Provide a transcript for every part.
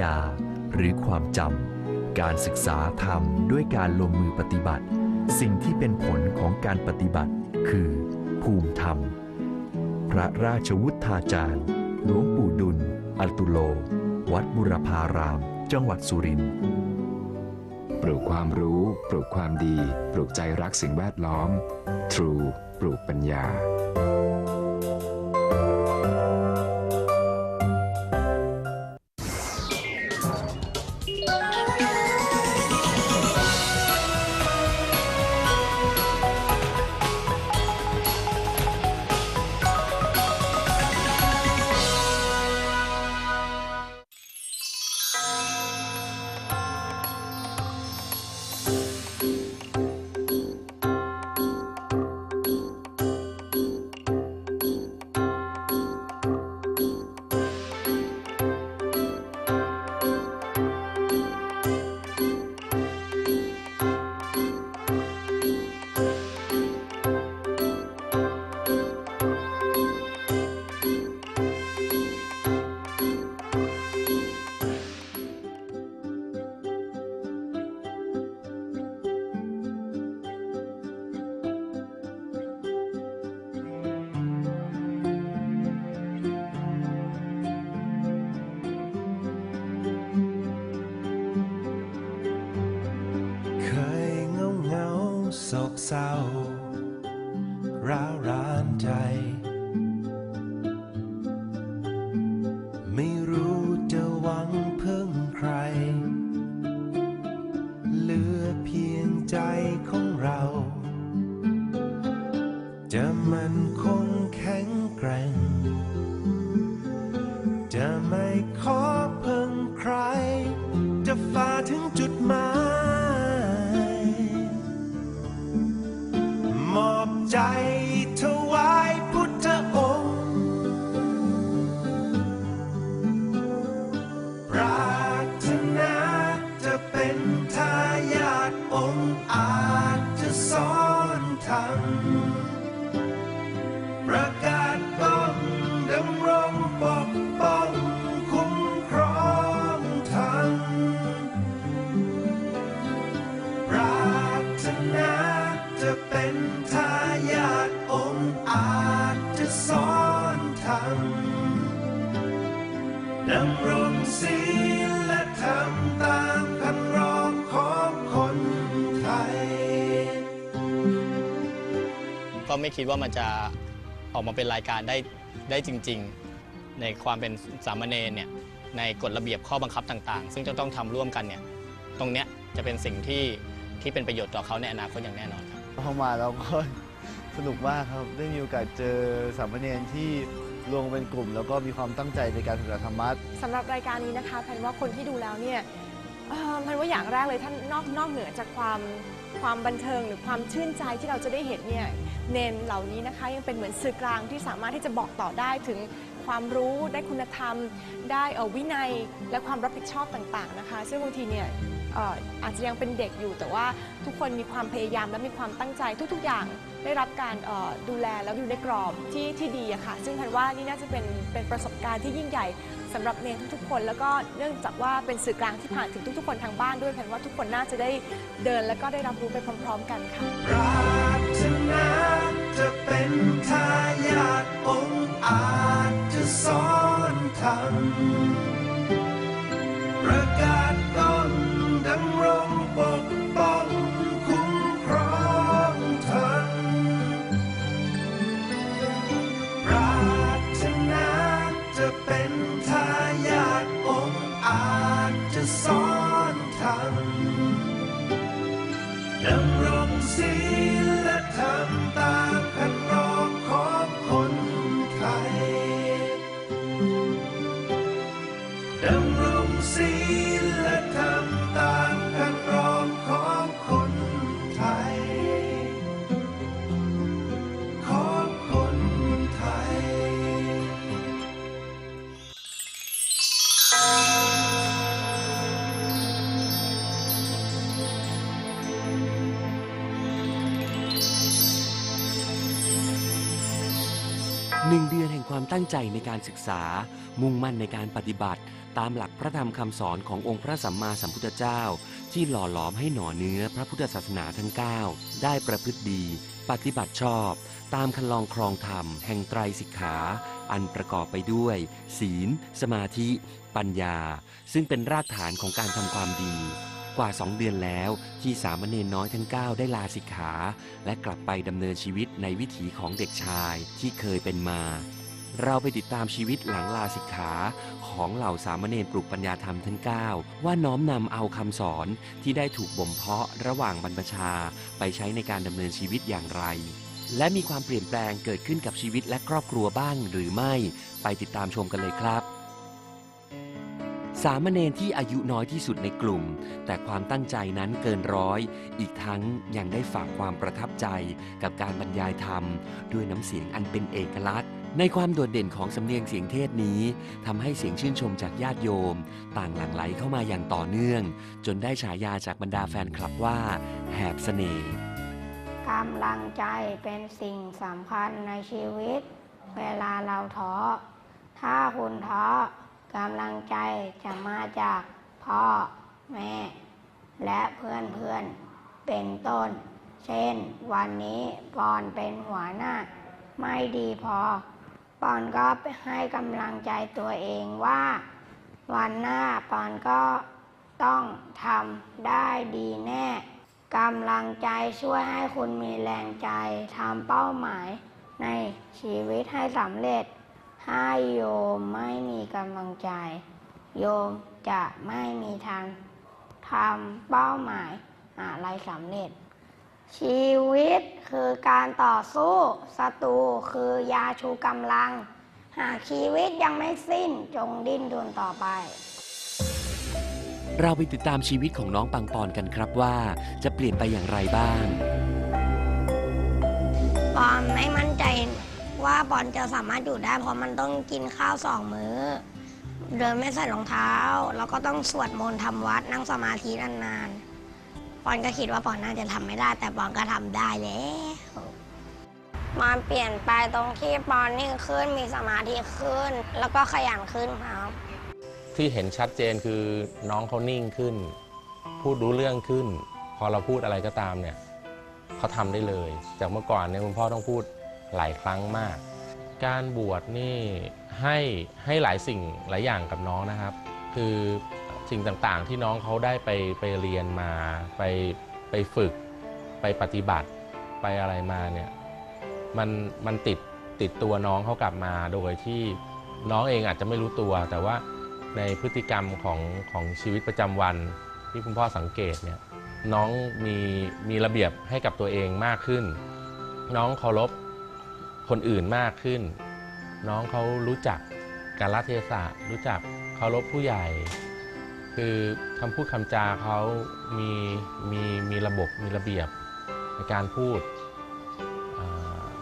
ยาหรือความจำ การศึกษาธรรมด้วยการลงมือปฏิบัติ สิ่งที่เป็นผลของการปฏิบัติ คือ ภูมิธรรม พระราชวุฒาจารย์ หลวงปู่ดุล อัลตุโล วัดบุรพาราม จังหวัดสุรินทร์ปลูกความรู้ ปลูกความดี ปลูกใจรักสิ่งแวดล้อม True ปลูกปัญญา เศร้า ร้าวรานใจ ไม่รู้จะหวังพึ่งใคร เหลือเพียงใจของเรา จะมัน ก็ไม่คิดว่ามันจะออกมาเป็นรายการได้ได้จริง ๆ ในความเป็นสามเณรเนี่ยในกฎระเบียบข้อบังคับต่างๆ ซึ่งจะต้องทำร่วมกันเนี่ยตรงเนี้ยจะเป็นสิ่งที่ที่เป็นประโยชน์ต่อเขาในอนาคตอย่างแน่นอนครับเข้ามาเราก็สนุกมากครับได้มีโอกาสเจอสามเณรที่รวมเป็นกลุ่ม แล้วก็มีความตั้งใจในการศึกษาธรรมะสำหรับรายการนี้นะคะแพนว่าคนที่ดูแล้วเนี่ย เอ่อแพนว่าอย่างแรกเลยท่านนอกนอกเหนือจากความความบันเทิงหรือความชื่นใจที่เราจะได้เห็นเนี่ยเนนเหล่านี้นะคะยังเป็นเหมือนสื่อกลางที่สามารถที่จะบอกต่อได้ถึงความรู้ได้คุณธรรม ได้เอ่อวินัยและความรับผิดชอบต่างๆนะคะ ซึ่งบางทีเนี่ยเอ่ออาจจะยังเป็นเด็กอยู่แต่ว่าทุกคนมีความพยายามและมีความตั้งใจทุกๆ อย่างได้รับการเอ่อดูแลแล้วอยู่ในกรอบที่ที่ดีอะค่ะซึ่งแพนว่านี่น่าจะเป็นเป็นประสบการณ์ที่ยิ่งใหญ่ สำหรับเนรทุกๆคน แล้วก็เนื่องจากว่าเป็นสื่อกลางที่ผ่านถึงทุกๆคนทางบ้านด้วยแผนว่าทุกคนน่าจะได้เดินแล้วก็ได้รับรู้ไปพร้อม ๆ กันค่ะรารถนาจะเป็นทายาทองอาจจะสอน อ ความตั้งใจในการศึกษา มุ่งมั่นในการปฏิบัติ ตามหลักพระธรรมคำสอนขององค์พระสัมมาสัมพุทธเจ้า ที่หล่อหลอมให้หน่อเนื้อพระพุทธศาสนาทั้ง 9 ได้ประพฤติดี ปฏิบัติชอบ ตามคันลองครองธรรม แห่งไตรสิกขา อันประกอบไปด้วย ศีล สมาธิ ปัญญา ซึ่งเป็นรากฐานของการทำความดีกว่า 2 เดือนแล้วที่สามเณรน้อยทั้ง 9 ได้ลาสิกขา และกลับไปดำเนินชีวิตในวิถีของเด็กชายที่เคยเป็นมา เราไปติดตามชีวิตหลังลาสิกขาของเหล่าสามเณรปลูกปัญญาธรรมทั้ง 9 ว่าน้อมนำเอาคำสอนที่ได้ถูกบ่มเพาะระหว่างบรรพชา ไปใช้ในการดำเนินชีวิตอย่างไร และมีความเปลี่ยนแปลงเกิดขึ้นกับชีวิตและครอบครัวบ้างหรือไม่ ไปติดตามชมกันเลยครับ สามเณรที่อายุน้อยที่สุดในกลุ่ม แต่ความตั้งใจนั้นเกินร้อย อีกทั้งยังได้ฝากความประทับใจกับการบรรยายธรรม ด้วยน้ำเสียงอันเป็นเอกลักษณ์ ในความโดดเด่นของสำเนียงเสียงเทศนี้ทำให้เสียงชื่นชมจากญาติโยม ต่างหลั่งไหลเข้ามาอย่างต่อเนื่อง จนได้ฉายาจากบรรดาแฟนคลับว่า แหบเสน่ห์กำลังใจเป็นสิ่งสำคัญในชีวิต เวลาเราท้อถ้าคุณท้อกำลังใจจะมาจากพ่อ แม่ และเพื่อนเพื่อนเป็นต้น เช่น วันนี้ปอนเป็นหัวหน้า ไม่ดีพอ ปอนก็ไปให้กำลังใจตัวเองว่า วันหน้าปอนก็ต้องทำได้ดีแน่กำลังใจช่วยให้คุณมีแรงใจทำเป้าหมายในชีวิตให้สำเร็จ ถ้าโยมไม่มีกำลังใจ โยมจะไม่มีทางทำเป้าหมายอะไรสำเร็จ ชีวิตคือการต่อสู้ศัตรูคือยาชูกำลัง หากชีวิตยังไม่สิ้นจงดิ้นรนต่อไป เราไปติดตามชีวิตของน้องปังปอนกันครับว่า จะเปลี่ยนไปอย่างไรบ้าง ปอนไม่มั่นใจว่าปอนจะสามารถอยู่ได้ เพราะมันต้องกินข้าวสองมื้อ เดินไม่ใส่รองเท้า แล้วก็ต้องสวดมนต์ทำวัดนั่งสมาธินานๆ ปอนก็คิดว่าปอนน่าจะทำไม่ได้ แต่ปอนก็ทำได้แล้วมันเปลี่ยนไปตรงที่ปอนนิ่งขึ้นมีสมาธิขึ้น แล้วก็ขยันขึ้นครับ ที่เห็นชัดเจนคือน้องเขานิ่งขึ้น พูดรู้เรื่องขึ้น พอเราพูดอะไรก็ตามเนี่ยเขาทำได้เลย จากเมื่อก่อนเนี่ยคุณพ่อต้องพูดหลายครั้งมาก การบวชนี่ให้ให้หลายสิ่งหลายอย่างกับน้องนะครับ คือ สิ่งต่างๆ ที่น้องเขาได้ไปไปเรียนมาไปไปฝึก ไปปฏิบัติไปอะไรมาเนี่ยมันมันติดติดตัวน้องเขากลับมาโดยที่น้องเองอาจจะไม่รู้ตัว แต่ว่าในพฤติกรรมของของชีวิตประจำวันที่คุณพ่อสังเกตเนี่ยน้องมีมีระเบียบให้กับตัวเองมากขึ้น น้องเคารพคนอื่นมากขึ้น น้องเขารู้จักกาลเทศะรู้จักเคารพผู้ใหญ่ คือคำพูดคำจาเขามีมีมีระบบมีระเบียบในการพูด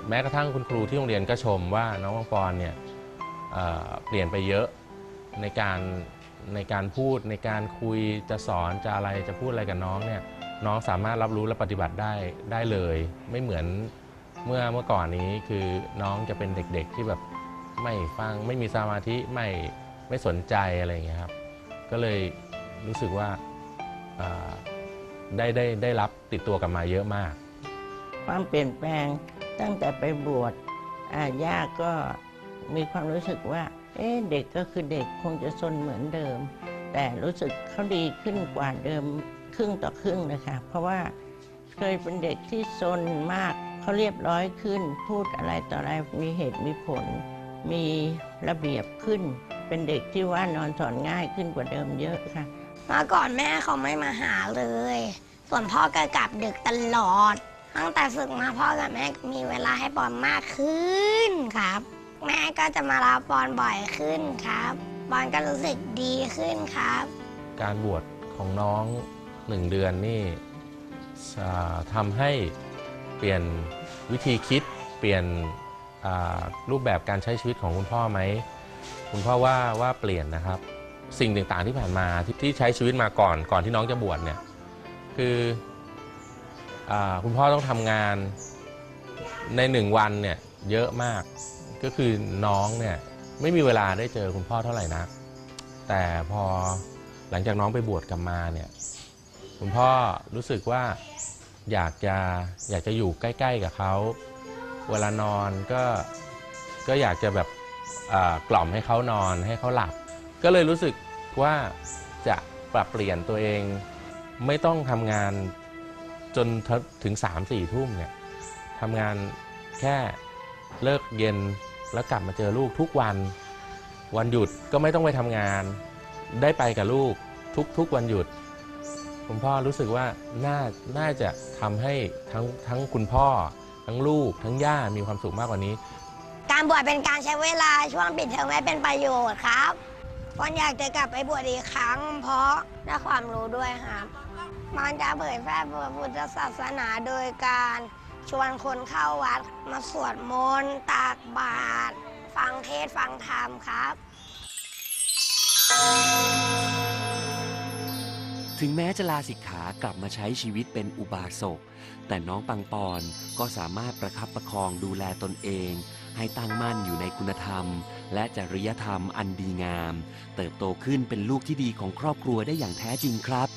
แม้กระทั่งคุณครูที่โรงเรียนก็ชมว่าน้องปังปอนเนี่ยเเปลี่ยนไปเยอะในการในการพูดในการคุยจะสอนจะอะไรจะพูดอะไรกับน้องเนี่ยน้องสามารถรับรู้และปฏิบัติได้ได้เลย ไม่เหมือนเมื่อเมื่อก่อนนี้คือน้องจะเป็นเด็กๆที่แบบไม่ฟังไม่มีสมาธิไม่ไม่สนใจอะไรอย่างเงี้ยครับ ก็เลยรู้สึกว่าได้ได้ได้รับติดตัวกลับมาเยอะมาก ความเปลี่ยนแปลงตั้งแต่ไปบวชอาย่าก็มีความรู้สึกว่า เอ๊เด็กก็คือเด็กคงจะซนเหมือนเดิม แต่รู้สึกเขาดีขึ้นกว่าเดิมครึ่งต่อครึ่งนะคะเพราะว่าเคยเป็นเด็กที่ซนมากเขาเรียบร้อยขึ้น พูดอะไรต่ออะไรมีเหตุมีผล มีระเบียบขึ้น เป็นเด็กที่ว่านอนสอนง่ายขึ้นกว่าเดิมเยอะค่ะ เมื่อก่อนแม่เขาไม่มาหาเลย ส่วนพ่อก็กลับดึกตลอด ตั้งแต่ฝึกมาพ่อกับแม่มีเวลาให้ปอนมากขึ้นครับ แม่ก็จะมารับปอนบ่อยขึ้นครับปอนก็รู้สึกดีขึ้นครับ การบวชของน้องหนึ่งเดือนนี่อ่าทำให้เปลี่ยนวิธีคิดเปลี่ยนอ่ารูปแบบการใช้ชีวิตของคุณพ่อไหม คุณพ่อว่าว่าเปลี่ยนนะครับ สิ่งต่างๆที่ผ่านมาที่ที่ใช้ชีวิตมาก่อนก่อนที่น้องจะบวชเนี่ยคืออคุณพ่อต้องทำงานในหนึ่งวันเนี่ยเยอะมากก็คือน้องเนี่ยไม่มีเวลาได้เจอคุณพ่อเท่าไหร่นัก แต่พอหลังจากน้องไปบวชกลับมาเนี่ยคุณพ่อรู้สึกว่าอยากจะอยากจะอยู่ใกล้ ๆ กับเขา เวลานอนก็ก็อยากจะแบบ กล่อมให้เขานอนให้เขาหลับ ก็เลยรู้สึกว่าจะปรับเปลี่ยนตัวเอง ไม่ต้องทำงานจนถึง 3-4 ทุ่มเนี่ยทำงานแค่เลิกเย็นแล้วกลับมาเจอลูกทุกวัน วันหยุดก็ไม่ต้องไปทำงาน ได้ไปกับลูกทุกๆวันหยุดคุณพ่อรู้สึกว่าน่าน่าจะทำให้ทั้งทั้งคุณพ่อ ทั้งลูกทั้งย่ามีความสุขมากกว่านี้ การบวชเป็นการใช้เวลาช่วงปิดเทอมไว้เป็นประโยชน์ครับคนอยากจะกลับไปบวชอีกครั้ง เพราะได้ความรู้ด้วยครับ มันจะเผยแพร่พระพุทธศาสนาโดยการชวนคนเข้าวัดมาสวดมนต์ตากบาตรฟังเทศฟังธรรมครับ ถึงแม้จะลาสิกขากลับมาใช้ชีวิตเป็นอุบาสก แต่น้องปังปอนก็สามารถประคับประคองดูแลตนเอง ให้ตั้งมั่นอยู่ในคุณธรรม และจริยธรรมอันดีงาม เติบโตขึ้นเป็นลูกที่ดีของครอบครัวได้อย่างแท้จริงครับ